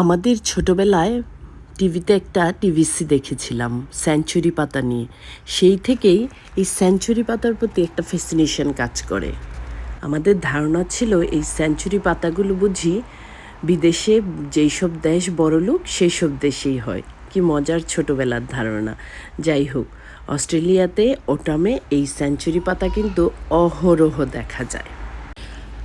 আমাদের ছোটবেলায় টিভিতে একটা টিভিসি দেখেছিলাম, সেঞ্চুরি পাতা নিয়ে। সেই থেকেই এই সেঞ্চুরি পাতার প্রতি একটা ফ্যাসিনেশন কাজ করে। আমাদের ধারণা ছিল এই সেঞ্চুরি পাতাগুলো বুঝি বিদেশে যেই সব দেশ বড়লোক সেই সব দেশেই হয়। কি মজার ছোটবেলার ধারণা। যাই হোক, অস্ট্রেলিয়াতে ওটামে এই সেঞ্চুরি পাতা কিন্তু অহরহ দেখা যায়।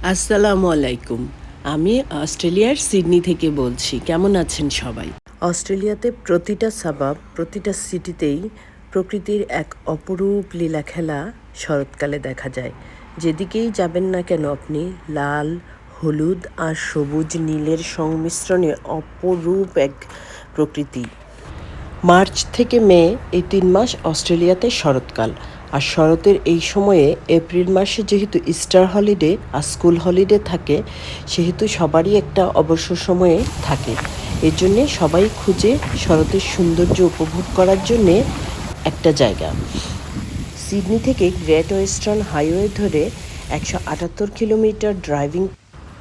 আসসালামু আলাইকুম। আমি অস্ট্রেলিয়ার সিডনি থেকে বলছি। কেমন আছেন সবাই? অস্ট্রেলিয়াতে প্রতিটা সাবাব, প্রতিটা সিটিতেই প্রকৃতির এক অপরূপ লীলা খেলা শরৎকালে দেখা যায়। যেদিকেই যাবেন না কেন আপনি, লাল, হলুদ আর সবুজ নীলের সংমিশ্রণে অপরূপ এক প্রকৃতি। মার্চ থেকে মে এই তিন মাস অস্ট্রেলিয়াতে শরৎকাল। আর শরতের এই সময়ে এপ্রিল মাসে যেহেতু ইস্টার হলিডে আর স্কুল হলিডে থাকে, সেহেতু সবারই একটা অবসর সময়ে থাকে। এর জন্যে সবাই খুঁজে শরতের সৌন্দর্য উপভোগ করার জন্যে একটা জায়গা। সিডনি থেকে গ্রেট ওয়েস্টার্ন হাইওয়ে ধরে একশো আটাত্তর কিলোমিটার ড্রাইভিং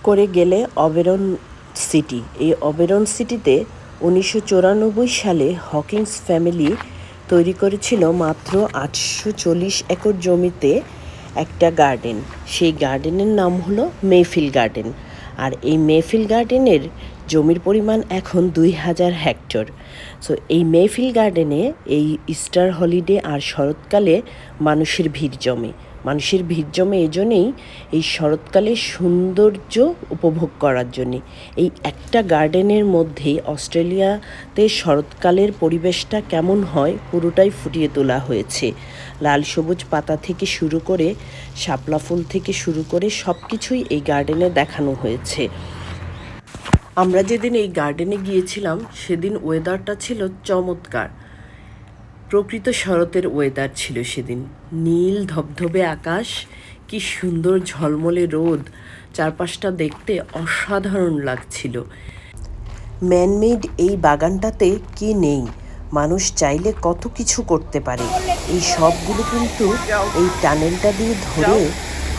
করে গেলে অবেরন সিটি। এই অবেরন সিটিতে উনিশশো চুরানব্বই সালে হকিংস ফ্যামিলি তৈরি করেছিল মাত্র আটশো চল্লিশ একর জমিতে একটা গার্ডেন। সেই গার্ডেনের নাম হলো মেফিল গার্ডেন। আর এই মেফিল গার্ডেনের জমির পরিমাণ এখন দুই হাজার হেক্টর। সো এই মেফিল গার্ডেনে এই ইস্টার হলিডে আর শরৎকালে মানুষের ভিড় জমে। মানুষের ভিড় জমে এই জন্যেই এই শরৎকালের সৌন্দর্য উপভোগ করার জন্যে। এই একটা গার্ডেনের মধ্যেই অস্ট্রেলিয়াতে শরৎকালের পরিবেশটা কেমন হয় পুরোটাই ফুটিয়ে তোলা হয়েছে। লাল সবুজ পাতা থেকে শুরু করে, শাপলা ফুল থেকে শুরু করে সব কিছুই এই গার্ডেনে দেখানো হয়েছে। আমরা যেদিন এই গার্ডেনে গিয়েছিলাম, সেদিন ওয়েদারটা ছিল চমৎকার। প্রকৃত শরতের ওয়েদার ছিল সেদিন। নীল ধবধবে আকাশ, কি সুন্দর ঝলমলে রোদ, চারপাশটা দেখতে অসাধারণ লাগছিল। ম্যানমেড এই বাগানটাতে কি নেই? মানুষ চাইলে কত কিছু করতে পারে। এই সবগুলো কিন্তু এই টানেলটা দিয়ে ধরে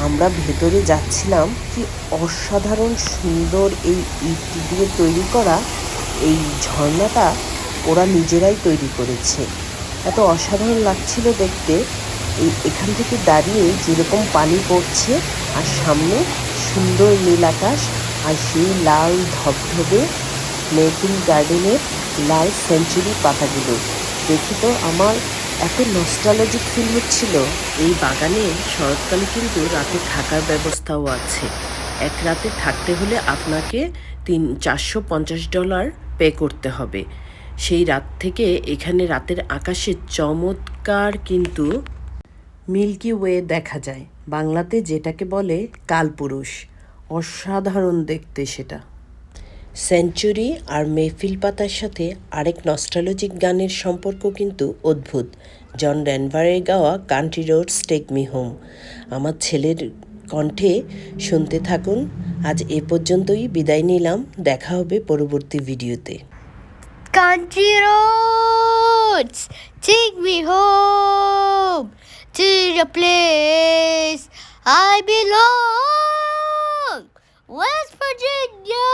আমরা ভেতরে যাচ্ছিলাম কি অসাধারণ সুন্দর এই ইট দিয়ে তৈরি করা এই ঝর্ণাটা ওরা নিজেরাই তৈরি করেছে। এত অসাধারণ লাগছিল দেখতে। এই এখান থেকে দাঁড়িয়ে যেরকম পানি পড়ছে আর সামনে সুন্দর নীল আকাশ আর সেই লাল ধবধবে মেফিল গার্ডেনের লাল সেঞ্চুরি পাতাগুলো। দেখে তো আমার এত নস্টালজিক ফিল হচ্ছিল এই বাগানে শরৎকালে কিন্তু রাতে থাকার ব্যবস্থাও আছে। এক রাতে থাকতে হলে আপনাকে তিন, চারশো পঞ্চাশ ডলার পে করতে হবে। সেই রাত থেকে এখানে রাতের আকাশে চমৎকার কিন্তু মিল্কি ওয়ে দেখা যায়। বাংলাতে যেটাকে বলে কালপুরুষ। অসাধারণ দেখতে সেটা। সেঞ্চুরি আর মেফিল পাতার সাথে আরেক নস্ট্রালজিক গানের সম্পর্ক কিন্তু অদ্ভুত। জন ড্যানভারের গাওয়া country roads take me home. আমার ছেলের কণ্ঠে শুনতে থাকুন। আজ এ পর্যন্তই বিদায় নিলাম। দেখা হবে পরবর্তী ভিডিওতে। Country roads, take me home to the place I belong. West Virginia,